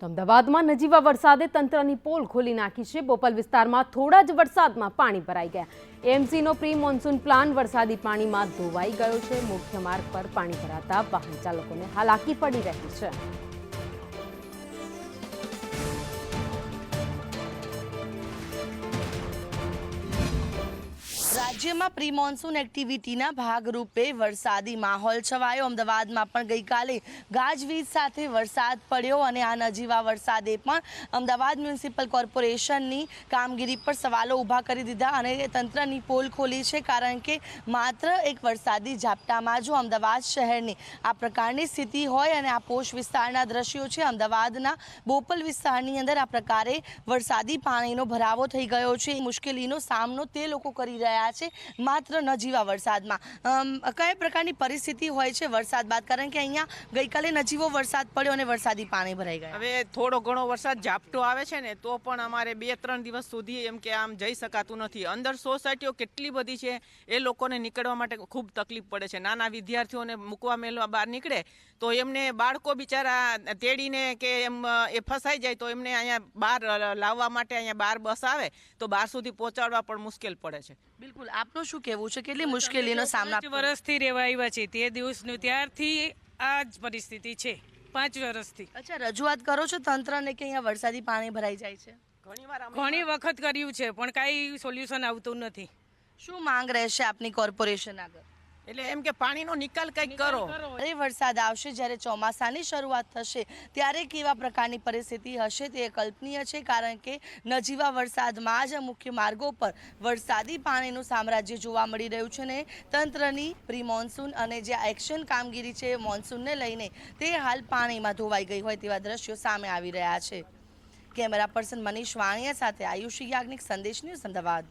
તો અમદાવાદમાં નજીવા વરસાદે તંત્રની પોલ ખોલી નાખી છે. બોપલ વિસ્તારમાં થોડા જ વરસાદમાં પાણી ભરાઈ ગયા. એમસીનો પ્રી મોન્સૂન પ્લાન વરસાદી પાણીમાં ધોવાઈ ગયો છે. મુખ્ય માર્ગ પર પાણી ભરાતા વાહન ચાલકોને હાલાકી પડી રહી છે. રાજ્યમાં પ્રી મોન્સૂન એક્ટિવિટીના ભાગરૂપે વરસાદી માહોલ છવાયો. અમદાવાદમાં પણ ગઈકાલે ગાજવીજ સાથે વરસાદ પડ્યો અને આ નજીવા વરસાદે પણ અમદાવાદ મ્યુનિસિપલ કોર્પોરેશનની કામગીરી પર સવાલો ઊભા કરી દીધા અને તંત્રની પોલ ખોલી છે, કારણ કે માત્ર એક વરસાદી ઝાપટામાં જો અમદાવાદ શહેરની આ પ્રકારની સ્થિતિ હોય અને આ પોષ વિસ્તારના દ્રશ્યો છે. અમદાવાદના બોપલ વિસ્તારની અંદર આ પ્રકારે વરસાદી પાણીનો ભરાવો થઈ ગયો છે. મુશ્કેલીનો સામનો તે લોકો કરી રહ્યા છે માત્ર નજીવા વરસાદમાં. કયા પ્રકારની પરિસ્થિતિ હોય છે વરસાદ બાદ? કારણ કે અહીંયા ગઈકાલે નજીવો વરસાદ પડ્યો અને વરસાદી પાણી ભરાઈ ગયા. હવે થોડો ઘણો વરસાદ ઝાપટો આવે છે ને, તો પણ અમારે બે ત્રણ દિવસ સુધી એમ કે આમ જઈ શકાતું નથી. અંદર સોસાયટીઓ કેટલી બધી છે, એ લોકોને નીકળવા માટે ખૂબ તકલીફ પડે છે. નાના વિદ્યાર્થીઓને મૂકવા મેળવા બહાર નીકળે તો એમને બાળકો બિચારા તેડીને કે એમ એ ફસાઈ જાય તો એમને અહીંયા બહાર લાવવા માટે અહીંયા બહાર બસ આવે તો બહાર સુધી પહોંચાડવા પણ મુશ્કેલ પડે છે. બિલકુલ. આપનું શું કહેવું છે? કેટલી મુશ્કેલીનો સામનો વર્ષથી રહેવા આવ્યા છે તે દિવસનું ત્યારથી આ જ પરિસ્થિતિ છે. પાંચ વર્ષથી. અચ્છા રજૂઆત કરો છો તંત્રને કે અહીંયા વરસાદી પાણી ભરાઈ જાય છે? ઘણીવાર ઘણી વખત કર્યું છે પણ કાંઈ સોલ્યુશન આવતું નથી. શું માંગ રહેશે આપની કોર્પોરેશન આગળ? એટલે એમ કે પાણીનો નિકાલ કંઈક કરો. જ્યારે વરસાદ આવશે જ્યારે ચોમાસાની શરૂઆત થશે ત્યારે કેવા પ્રકારની પરિસ્થિતિ હશે તે કલ્પનીય છે કારણ કે નજીવા વરસાદમાં જ મુખ્ય માર્ગો પર વરસાદી પાણીનું સામ્રાજ્ય જોવા મળી રહ્યું છે ને તંત્રની પ્રી મોન્સૂન અને જે એક્શન કામગીરી છે મોન્સૂનને લઈને તે હાલ પાણીમાં ધોવાઈ ગઈ હોય તેવા દ્રશ્યો સામે આવી રહ્યા છે. કેમેરા પર્સન મનીષ વાણિયા સાથે આયુષી યાજ્ઞિક સંદેશ ન્યૂઝ અમદાવાદ.